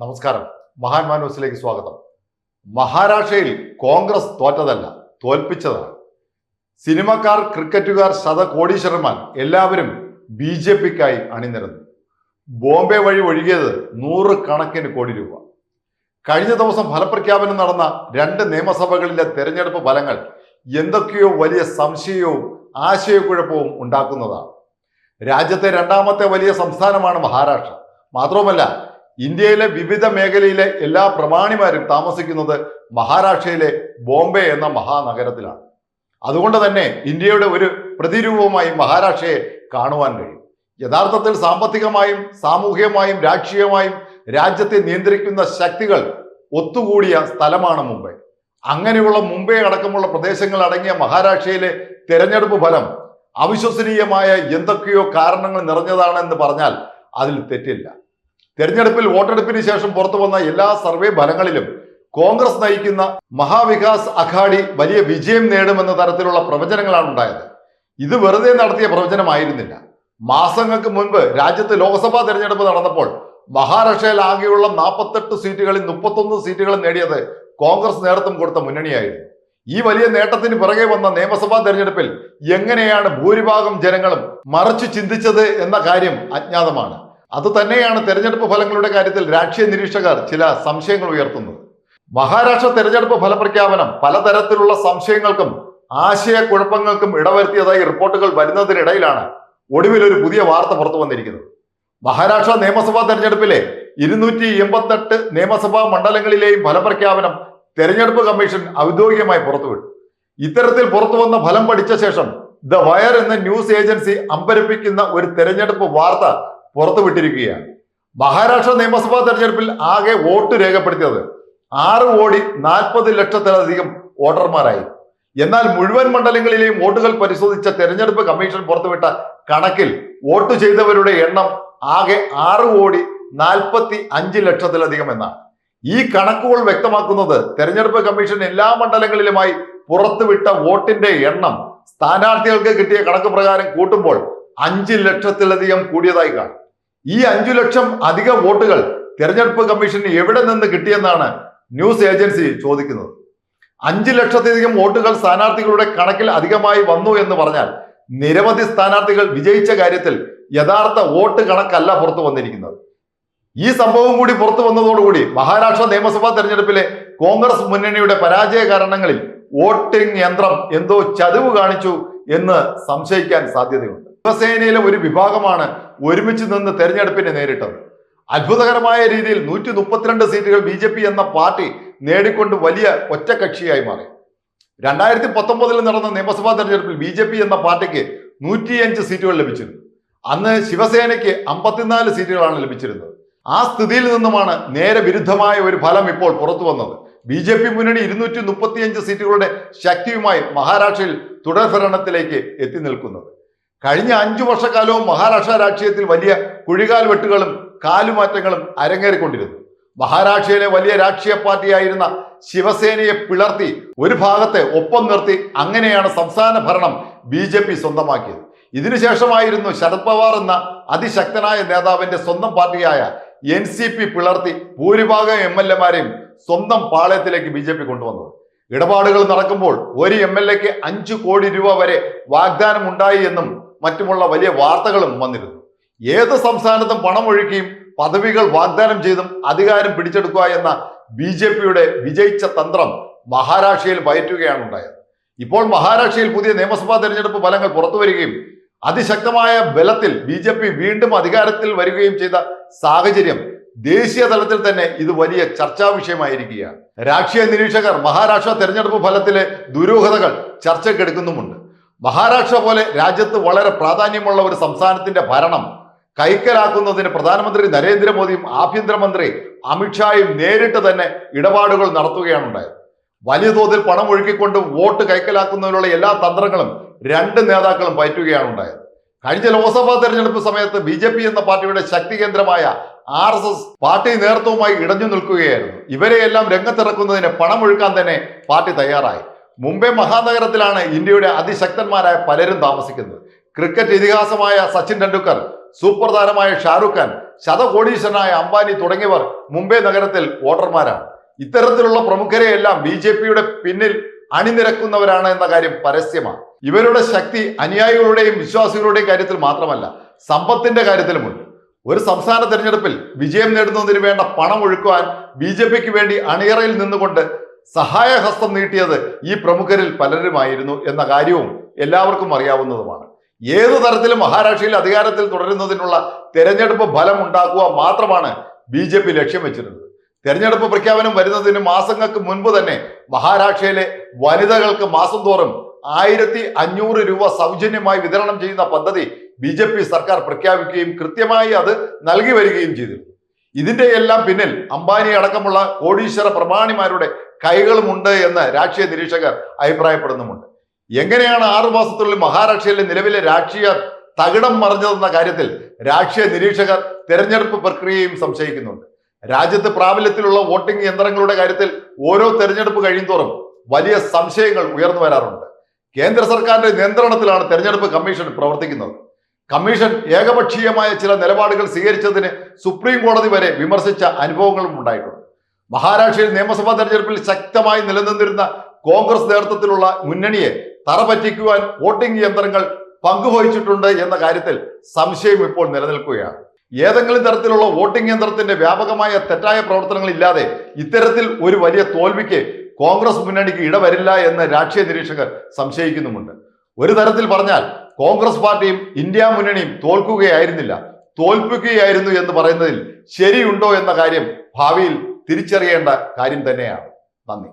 നമസ്കാരം. മഹാൻ ന്യൂസിലേക്ക് സ്വാഗതം. മഹാരാഷ്ട്രയിൽ കോൺഗ്രസ് തോറ്റതല്ല തോൽപ്പിച്ചതാണ്. സിനിമക്കാർ ക്രിക്കറ്റുകാർ ശതകോടീശ്വരന്മാർ എല്ലാവരും ബി ജെ പിക്കായി അണിനിരന്നു. ബോംബെ വഴി ഒഴുകിയത് നൂറ് കണക്കിന് കോടി രൂപ. കഴിഞ്ഞ ദിവസം ഫലപ്രഖ്യാപനം നടന്ന രണ്ട് നിയമസഭകളിലെ തെരഞ്ഞെടുപ്പ് ഫലങ്ങൾ എന്തൊക്കെയോ വലിയ സംശയവും ആശയക്കുഴപ്പവും ഉണ്ടാക്കുന്നതാണ്. രാജ്യത്തെ രണ്ടാമത്തെ വലിയ സംസ്ഥാനമാണ് മഹാരാഷ്ട്ര. മാത്രവുമല്ല ഇന്ത്യയിലെ വിവിധ മേഖലയിലെ എല്ലാ പ്രമാണിമാരും താമസിക്കുന്നത് മഹാരാഷ്ട്രയിലെ ബോംബെ എന്ന മഹാനഗരത്തിലാണ്. അതുകൊണ്ട് തന്നെ ഇന്ത്യയുടെ ഒരു പ്രതിരൂപമായി മഹാരാഷ്ട്രയെ കാണുവാൻ കഴിയും. യഥാർത്ഥത്തിൽ സാമ്പത്തികമായും സാമൂഹികമായും രാഷ്ട്രീയമായും രാജ്യത്തെ നിയന്ത്രിക്കുന്ന ശക്തികൾ ഒത്തുകൂടിയ സ്ഥലമാണ് മുംബൈ. അങ്ങനെയുള്ള മുംബൈ അടക്കമുള്ള പ്രദേശങ്ങൾ അടങ്ങിയ മഹാരാഷ്ട്രയിലെ തെരഞ്ഞെടുപ്പ് ഫലം അവിശ്വസനീയമായ എന്തൊക്കെയോ കാരണങ്ങൾ നിറഞ്ഞതാണെന്ന് പറഞ്ഞാൽ അതിൽ തെറ്റില്ല. തെരഞ്ഞെടുപ്പിൽ വോട്ടെടുപ്പിന് ശേഷം പുറത്തു വന്ന എല്ലാ സർവേ ഫലങ്ങളിലും കോൺഗ്രസ് നയിക്കുന്ന മഹാവികാസ് അഘാഡി വലിയ വിജയം നേടുമെന്ന തരത്തിലുള്ള പ്രവചനങ്ങളാണ് ഉണ്ടായത്. ഇത് വെറുതെ നടത്തിയ പ്രവചനമായിരുന്നില്ല. മാസങ്ങൾക്ക് മുൻപ് രാജ്യത്ത് ലോക്സഭാ തെരഞ്ഞെടുപ്പ് നടന്നപ്പോൾ മഹാരാഷ്ട്രയിൽ ആകെയുള്ള നാൽപ്പത്തെട്ട് സീറ്റുകളിൽ മുപ്പത്തൊന്ന് സീറ്റുകൾ നേടിയത് കോൺഗ്രസ് നേതൃത്വം കൊടുത്ത മുന്നണിയായിരുന്നു. ഈ വലിയ നേട്ടത്തിന് പിറകെ വന്ന നിയമസഭാ തെരഞ്ഞെടുപ്പിൽ എങ്ങനെയാണ് ഭൂരിഭാഗം ജനങ്ങളും മറച്ചു ചിന്തിച്ചത് എന്ന കാര്യം അജ്ഞാതമാണ്. അത് തന്നെയാണ് തെരഞ്ഞെടുപ്പ് ഫലങ്ങളുടെ കാര്യത്തിൽ രാഷ്ട്രീയ നിരീക്ഷകർ ചില സംശയങ്ങൾ ഉയർത്തുന്നത്. മഹാരാഷ്ട്ര തെരഞ്ഞെടുപ്പ് ഫലപ്രഖ്യാപനം പലതരത്തിലുള്ള സംശയങ്ങൾക്കും ആശയക്കുഴപ്പങ്ങൾക്കും ഇടവരുത്തിയതായി റിപ്പോർട്ടുകൾ വരുന്നതിനിടയിലാണ് ഒടുവിൽ ഒരു പുതിയ വാർത്ത പുറത്തു വന്നിരിക്കുന്നത്. മഹാരാഷ്ട്ര നിയമസഭാ തെരഞ്ഞെടുപ്പിലെ ഇരുന്നൂറ്റി എൺപത്തെട്ട് നിയമസഭാ മണ്ഡലങ്ങളിലെയും ഫലപ്രഖ്യാപനം തെരഞ്ഞെടുപ്പ് കമ്മീഷൻ ഔദ്യോഗികമായി പുറത്തുവിട്ടു. ഇത്തരത്തിൽ പുറത്തു വന്ന ഫലം പഠിച്ച ശേഷം ദ വയർ എന്ന ന്യൂസ് ഏജൻസി അമ്പരപ്പിക്കുന്ന ഒരു തെരഞ്ഞെടുപ്പ് വാർത്ത പുറത്തുവിട്ടിരിക്കുകയാണ്. മഹാരാഷ്ട്ര നിയമസഭാ തെരഞ്ഞെടുപ്പിൽ ആകെ വോട്ട് രേഖപ്പെടുത്തിയത് ആറ് കോടി നാൽപ്പത് ലക്ഷത്തിലധികം വോട്ടർമാരായി. എന്നാൽ മുഴുവൻ മണ്ഡലങ്ങളിലെയും വോട്ടുകൾ പരിശോധിച്ച തെരഞ്ഞെടുപ്പ് കമ്മീഷൻ പുറത്തുവിട്ട കണക്കിൽ വോട്ട് ചെയ്തവരുടെ എണ്ണം ആകെ ആറ് കോടി നാൽപ്പത്തി അഞ്ച് ലക്ഷത്തിലധികം എന്നാണ്. ഈ കണക്കുകൾ വ്യക്തമാക്കുന്നത് തെരഞ്ഞെടുപ്പ് കമ്മീഷൻ എല്ലാ മണ്ഡലങ്ങളിലുമായി പുറത്തുവിട്ട വോട്ടിന്റെ എണ്ണം സ്ഥാനാർത്ഥികൾക്ക് കിട്ടിയ കണക്ക് പ്രകാരം കൂട്ടുമ്പോൾ അഞ്ച് ലക്ഷത്തിലധികം കൂടിയതായി കാണും. ഈ അഞ്ചു ലക്ഷം അധിക വോട്ടുകൾ തെരഞ്ഞെടുപ്പ് കമ്മീഷന് എവിടെ നിന്ന് കിട്ടിയെന്നാണ് ന്യൂസ് ഏജൻസി ചോദിക്കുന്നത്. അഞ്ചു ലക്ഷത്തിലധികം വോട്ടുകൾ സ്ഥാനാർത്ഥികളുടെ കണക്കിൽ അധികമായി വന്നു എന്ന് പറഞ്ഞാൽ നിരവധി സ്ഥാനാർത്ഥികൾ വിജയിച്ച കാര്യത്തിൽ യഥാർത്ഥ വോട്ട് കണക്കല്ല പുറത്തു വന്നിരിക്കുന്നത്. ഈ സംഭവം കൂടി പുറത്തു വന്നതോടുകൂടി മഹാരാഷ്ട്ര നിയമസഭാ തെരഞ്ഞെടുപ്പിലെ കോൺഗ്രസ് മുന്നണിയുടെ പരാജയ കാരണങ്ങളിൽ വോട്ടിംഗ് യന്ത്രം എന്തോ ചതിവ് കാണിച്ചു എന്ന് സംശയിക്കാൻ സാധ്യതയുണ്ട്. ശിവസേനയിലെ ഒരു വിഭാഗമാണ് ഒരുമിച്ച് നിന്ന് തെരഞ്ഞെടുപ്പിനെ നേരിട്ടത്. അത്ഭുതകരമായ രീതിയിൽ നൂറ്റി മുപ്പത്തിരണ്ട് സീറ്റുകൾ ബി ജെ പി എന്ന പാർട്ടി നേടിക്കൊണ്ട് വലിയ ഒറ്റകക്ഷിയായി മാറി. രണ്ടായിരത്തി പത്തൊമ്പതിൽ നടന്ന നിയമസഭാ തെരഞ്ഞെടുപ്പിൽ ബി ജെ പി എന്ന പാർട്ടിക്ക് നൂറ്റിയഞ്ച് സീറ്റുകൾ ലഭിച്ചിരുന്നു. അന്ന് ശിവസേനയ്ക്ക് അമ്പത്തിനാല് സീറ്റുകളാണ് ലഭിച്ചിരുന്നത്. ആ സ്ഥിതിയിൽ നിന്നുമാണ് നേരെ വിരുദ്ധമായ ഒരു ഫലം ഇപ്പോൾ പുറത്തു വന്നത്. ബി ജെ പി മുന്നണി ഇരുന്നൂറ്റി മുപ്പത്തിയഞ്ച് സീറ്റുകളുടെ ശക്തിയുമായി മഹാരാഷ്ട്രയിൽ തുടർഭരണത്തിലേക്ക് എത്തി നിൽക്കുന്നത്. കഴിഞ്ഞ അഞ്ചു വർഷക്കാലവും മഹാരാഷ്ട്ര രാഷ്ട്രീയത്തിൽ വലിയ കുഴികാൽ വെട്ടുകളും കാലുമാറ്റങ്ങളും അരങ്ങേറിക്കൊണ്ടിരുന്നു. മഹാരാഷ്ട്രയിലെ വലിയ രാഷ്ട്രീയ പാർട്ടിയായിരുന്ന ശിവസേനയെ പിളർത്തി ഒരു ഭാഗത്തെ ഒപ്പം നിർത്തി അങ്ങനെയാണ് സംസ്ഥാന ഭരണം ബി ജെ പി സ്വന്തമാക്കിയത്. ഇതിനുശേഷമായിരുന്നു ശരത് പവാർ എന്ന അതിശക്തനായ നേതാവിന്റെ സ്വന്തം പാർട്ടിയായ എൻ സി പി പിളർത്തി ഭൂരിഭാഗം എം എൽ എമാരെയും സ്വന്തം പാളയത്തിലേക്ക് ബി ജെ പി കൊണ്ടുവന്നത്. ഇടപാടുകൾ നടക്കുമ്പോൾ ഒരു എം എൽ എക്ക് അഞ്ചു കോടി രൂപ വരെ വാഗ്ദാനം ഉണ്ടായി എന്നും മറ്റുമുള്ള വലിയ വാർത്തകളും വന്നിരുന്നു. ഏത് സംസ്ഥാനത്തും പണം ഒഴുക്കിയും പദവികൾ വാഗ്ദാനം ചെയ്തും അധികാരം പിടിച്ചെടുക്കുക എന്ന ബി ജെ പിയുടെ വിജയിച്ച തന്ത്രം മഹാരാഷ്ട്രയിൽ പയറ്റുകയാണ് ഉണ്ടായത്. ഇപ്പോൾ മഹാരാഷ്ട്രയിൽ പുതിയ നിയമസഭാ തെരഞ്ഞെടുപ്പ് ഫലങ്ങൾ പുറത്തു വരികയും അതിശക്തമായ ബലത്തിൽ ബി ജെ പി വീണ്ടും അധികാരത്തിൽ വരികയും ചെയ്ത സാഹചര്യം ദേശീയ തലത്തിൽ തന്നെ ഇത് വലിയ ചർച്ചാ വിഷയമായിരിക്കുകയാണ്. രാഷ്ട്രീയ നിരീക്ഷകർ മഹാരാഷ്ട്ര തെരഞ്ഞെടുപ്പ് ഫലത്തിലെ ദുരൂഹതകൾ ചർച്ചയ്ക്കെടുക്കുന്നുമുണ്ട്. മഹാരാഷ്ട്ര പോലെ രാജ്യത്ത് വളരെ പ്രാധാന്യമുള്ള ഒരു സംസ്ഥാനത്തിന്റെ ഭരണം കൈക്കലാക്കുന്നതിന് പ്രധാനമന്ത്രി നരേന്ദ്രമോദിയും ആഭ്യന്തരമന്ത്രി അമിത്ഷായും നേരിട്ട് തന്നെ ഇടപാടുകൾ നടത്തുകയാണ് ഉണ്ടായത് വലിയ തോതിൽ പണം ഒഴുക്കിക്കൊണ്ട് വോട്ട് കൈക്കലാക്കുന്നതിനുള്ള എല്ലാ തന്ത്രങ്ങളും രണ്ട് നേതാക്കളും പയറ്റുകയാണ് ഉണ്ടായത് കഴിഞ്ഞ ലോക്സഭാ തെരഞ്ഞെടുപ്പ് സമയത്ത് ബി ജെ പി എന്ന പാർട്ടിയുടെ ശക്തി കേന്ദ്രമായ ആർ എസ് എസ് പാർട്ടി നേതൃത്വവുമായി ഇടഞ്ഞു നിൽക്കുകയായിരുന്നു. ഇവരെയെല്ലാം രംഗത്തിറക്കുന്നതിന് പണം ഒഴുക്കാൻ തന്നെ പാർട്ടി തയ്യാറായി. മുംബൈ മഹാനഗരത്തിലാണ് ഇന്ത്യയുടെ അതിശക്തന്മാരായ പലരും താമസിക്കുന്നത്. ക്രിക്കറ്റ് ഇതിഹാസമായ സച്ചിൻ ടെണ്ടുൽക്കർ സൂപ്പർ താരമായ ഷാറുഖ് ഖാൻ ശതകോടീശ്വരനായ അംബാനി തുടങ്ങിയവർ മുംബൈ നഗരത്തിൽ വോട്ടർമാരാണ്. ഇത്തരത്തിലുള്ള പ്രമുഖരെ എല്ലാം ബി ജെ പിയുടെ പിന്നിൽ അണിനിരക്കുന്നവരാണ് എന്ന കാര്യം പരസ്യമാണ്. ഇവരുടെ ശക്തി അനുയായികളുടെയും വിശ്വാസികളുടെയും കാര്യത്തിൽ മാത്രമല്ല സമ്പത്തിന്റെ കാര്യത്തിലുമുണ്ട്. ഒരു സംസ്ഥാന തെരഞ്ഞെടുപ്പിൽ വിജയം നേടുന്നതിന് വേണ്ട പണം ഒഴുക്കുവാൻ ബി ജെ പിക്ക് വേണ്ടി അണിയറയിൽ നിന്നുകൊണ്ട് സഹായഹസ്തം നീട്ടിയത് ഈ പ്രമുഖരിൽ പലരുമായിരുന്നു എന്ന കാര്യവും എല്ലാവർക്കും അറിയാവുന്നതുമാണ്. ഏതു തരത്തിലും മഹാരാഷ്ട്രയിൽ അധികാരത്തിൽ തുടരുന്നതിനുള്ള തെരഞ്ഞെടുപ്പ് ഫലം ഉണ്ടാക്കുക മാത്രമാണ് ബി ജെ പി ലക്ഷ്യം വെച്ചിരുന്നത്. തെരഞ്ഞെടുപ്പ് പ്രഖ്യാപനം വരുന്നതിന് മാസങ്ങൾക്ക് മുൻപ് തന്നെ മഹാരാഷ്ട്രയിലെ വനിതകൾക്ക് മാസം തോറും ആയിരത്തി അഞ്ഞൂറ് രൂപ സൗജന്യമായി വിതരണം ചെയ്യുന്ന പദ്ധതി ബി സർക്കാർ പ്രഖ്യാപിക്കുകയും കൃത്യമായി അത് നൽകി വരികയും ചെയ്തിരുന്നു. ഇതിന്റെ എല്ലാം പിന്നിൽ അംബാനി അടക്കമുള്ള കോടീശ്വര പ്രമാണിമാരുടെ കൈകളുമുണ്ട് എന്ന് രാഷ്ട്രീയ നിരീക്ഷകർ അഭിപ്രായപ്പെടുന്നുമുണ്ട്. എങ്ങനെയാണ് ആറു മാസത്തിനുള്ളിൽ മഹാരാഷ്ട്രയിലെ നിലവിലെ രാഷ്ട്രീയ തകിടം മറിഞ്ഞതെന്ന കാര്യത്തിൽ രാഷ്ട്രീയ നിരീക്ഷകർ തെരഞ്ഞെടുപ്പ് പ്രക്രിയയും സംശയിക്കുന്നുണ്ട്. രാജ്യത്ത് പ്രാബല്യത്തിലുള്ള വോട്ടിംഗ് യന്ത്രങ്ങളുടെ കാര്യത്തിൽ ഓരോ തെരഞ്ഞെടുപ്പ് കഴിയുന്തോറും വലിയ സംശയങ്ങൾ ഉയർന്നു വരാറുണ്ട്. കേന്ദ്ര സർക്കാരിന്റെ നിയന്ത്രണത്തിലാണ് തെരഞ്ഞെടുപ്പ് കമ്മീഷൻ പ്രവർത്തിക്കുന്നത്. കമ്മീഷൻ ഏകപക്ഷീയമായ ചില നിലപാടുകൾ സ്വീകരിച്ചതിന് സുപ്രീം കോടതി വരെ വിമർശിച്ച അനുഭവങ്ങളും ഉണ്ടായിട്ടുണ്ട്. മഹാരാഷ്ട്രയിൽ നിയമസഭാ തെരഞ്ഞെടുപ്പിൽ ശക്തമായി നിലനിന്നിരുന്ന കോൺഗ്രസ് നേതൃത്വത്തിലുള്ള മുന്നണിയെ തറ പറ്റിക്കുവാൻ വോട്ടിംഗ് യന്ത്രങ്ങൾ പങ്കുവഹിച്ചിട്ടുണ്ട് എന്ന കാര്യത്തിൽ സംശയം ഇപ്പോൾ നിലനിൽക്കുകയാണ്. ഏതെങ്കിലും തരത്തിലുള്ള വോട്ടിംഗ് യന്ത്രത്തിന്റെ വ്യാപകമായ തെറ്റായ പ്രവർത്തനങ്ങൾ ഇല്ലാതെ ഇത്തരത്തിൽ ഒരു വലിയ തോൽവിക്ക് കോൺഗ്രസ് മുന്നണിക്ക് ഇടവരില്ല എന്ന് രാഷ്ട്രീയ നിരീക്ഷകർ സംശയിക്കുന്നുമുണ്ട്. ഒരു തരത്തിൽ പറഞ്ഞാൽ കോൺഗ്രസ് പാർട്ടിയും ഇന്ത്യ മുന്നണിയും തോൽക്കുകയായിരുന്നില്ല. തോൽപ്പിക്കുകയായിരുന്നു എന്ന് പറയുന്നതിൽ ശരിയുണ്ടോ എന്ന കാര്യം ഭാവിയിൽ തിരിച്ചറിയേണ്ട കാര്യം തന്നെയാണ്. നന്ദി.